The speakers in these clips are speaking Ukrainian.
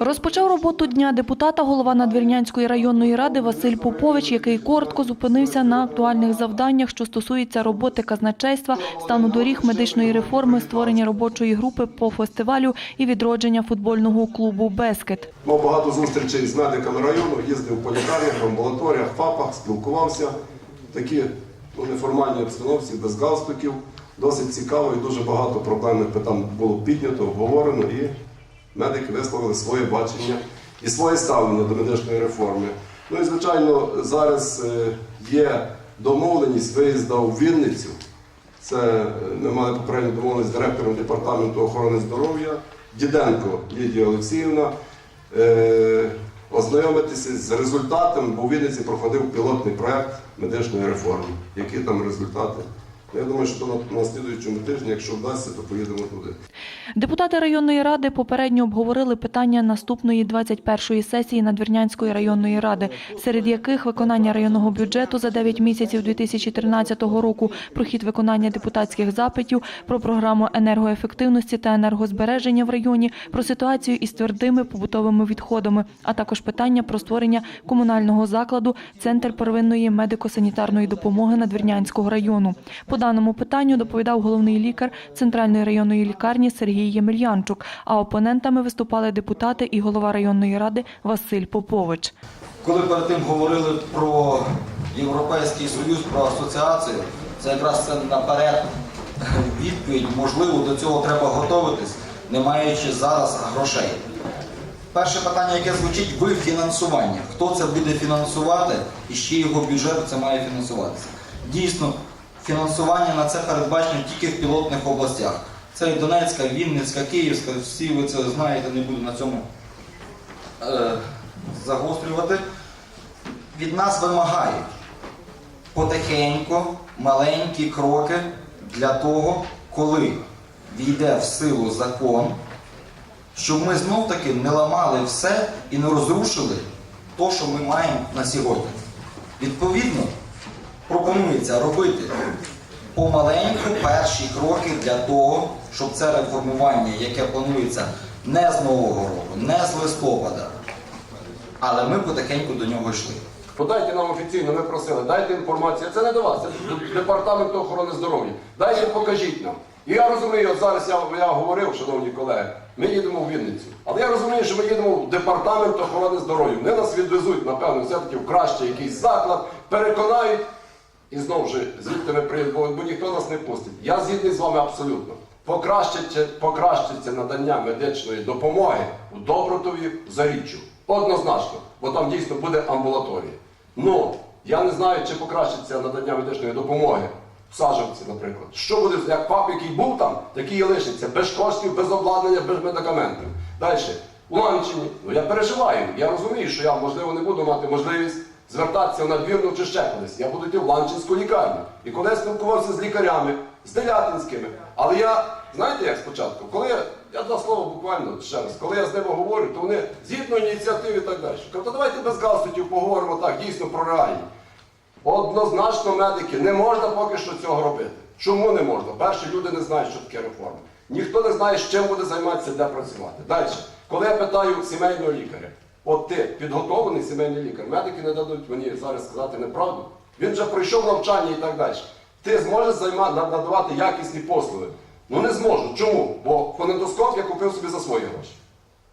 Розпочав роботу дня депутата голова Надвірнянської районної ради Василь Попович, який коротко зупинився на актуальних завданнях, що стосуються роботи казначейства, стану доріг, медичної реформи, створення робочої групи по фестивалю і відродження футбольного клубу Бескет. Мав багато зустрічей з медиками району, їздив по лікарнях, амбулаторіях, ФАПах, спілкувався. Такі ну, неформальні обстановці, без галстуків. Досить цікаво і дуже багато проблемних питань було піднято, обговорено, і медики висловили своє бачення і своє ставлення до медичної реформи. Ну і звичайно, зараз е, є домовленість виїзду у Вінницю. Це е, ми мали попередню домовленість з директором департаменту охорони здоров'я Діденко Лідія Олексіївна. Е, ознайомитися з результатом, бо у Вінниці проходив пілотний проект медичної реформи. Які там результати? Я думаю, що на, на тижні, якщо вдасться, то поїдемо туди. Депутати районної ради попередньо обговорили питання наступної 21-ї сесії Надвірнянської районної ради, серед яких виконання районного бюджету за 9 місяців 2013 року, прохід виконання депутатських запитів, про програму енергоефективності та енергозбереження в районі, про ситуацію із твердими побутовими відходами, а також питання про створення комунального закладу Центр первинної медико-санітарної допомоги Надвірнянського району. Даному питанню доповідав головний лікар Центральної районної лікарні Сергій Ємельянчук, а опонентами виступали депутати і голова районної ради Василь Попович. Коли перед тим говорили про Європейський Союз, про асоціацію, це якраз це наперед відповідь. Можливо, до цього треба готуватись, не маючи зараз грошей. Перше питання, яке звучить, ви фінансування. Хто це буде фінансувати і з чиєго бюджету це має фінансуватися? Дійсно, фінансування на це передбачено тільки в пілотних областях. Це і Донецька, Вінницька, Київська, всі ви це знаєте, не буду на цьому е, загострювати. Від нас вимагають потихеньку, маленькі кроки для того, коли війде в силу закон, щоб ми знов таки не ламали все і не розрушили те, що ми маємо на сьогодні. Відповідно, пропонується робити помаленьку перші кроки для того, щоб це реформування, яке планується не з Нового року, не з листопада, але ми потихеньку до нього йшли. Подайте нам офіційно, ми просили, дайте інформацію. Це не до вас, це до департаменту охорони здоров'я. Дайте, покажіть нам. І я розумію, от зараз я, я говорив, шановні колеги, ми їдемо в Вінницю. Але я розумію, що ми їдемо в департамент охорони здоров'я. Вони нас відвезуть, напевно, все-таки в кращий якийсь заклад, переконають. І знову ж, звідти ми приїдемо, бо, ніхто нас не пустить. Я згідний з вами абсолютно. Покращиться, покращиться надання медичної допомоги в Добротові, в Заріччю. Однозначно, бо там дійсно буде амбулаторія. Ну, я не знаю, чи покращиться надання медичної допомоги в Сажівці, наприклад. Що буде, як ФАП, який був там, такий і лишиться, без коштів, без обладнання, без медикаментів. Далі, у Ланчині, ну я переживаю, я розумію, що я, можливо, не буду мати можливість звертатися в надвірну чи ще кудись. Я буду йти в Ланчинську лікарню. І коли я спілкувався з лікарями, з Делятинськими, але я, знаєте як спочатку, коли я, я два слова буквально ще раз, коли я з ними говорю, то вони згідно ініціативи і так далі. Кажу, давайте без галстуків поговоримо так, дійсно про реальні. Однозначно, медики, не можна поки що цього робити. Чому не можна? Перше, люди не знають, що таке реформа. Ніхто не знає, з чим буде займатися, де працювати. Далі, коли я питаю сімейного лікаря, от ти підготовлений сімейний лікар, медики не дадуть мені зараз сказати неправду. Він вже пройшов навчання і так далі. Ти зможеш займати, надавати якісні послуги? Ну не зможу. Чому? Бо фонендоскоп я купив собі за свої гроші.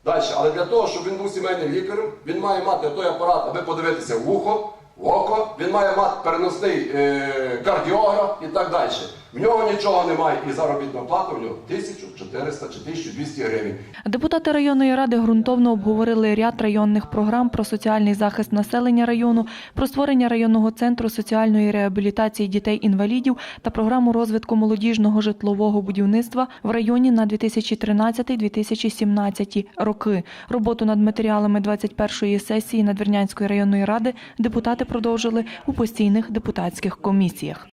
Далі, але для того, щоб він був сімейним лікарем, він має мати той апарат, аби подивитися в вухо, око, він має мати переносний е, кардіограф і так далі. В нього нічого немає і заробітна плата в нього 1400 чи 1200 гривень. Депутати районної ради ґрунтовно обговорили ряд районних програм про соціальний захист населення району, про створення районного центру соціальної реабілітації дітей-інвалідів та програму розвитку молодіжного житлового будівництва в районі на 2013-2017 роки. Роботу над матеріалами 21-ї сесії Надвірнянської районної ради депутати продовжили у постійних депутатських комісіях.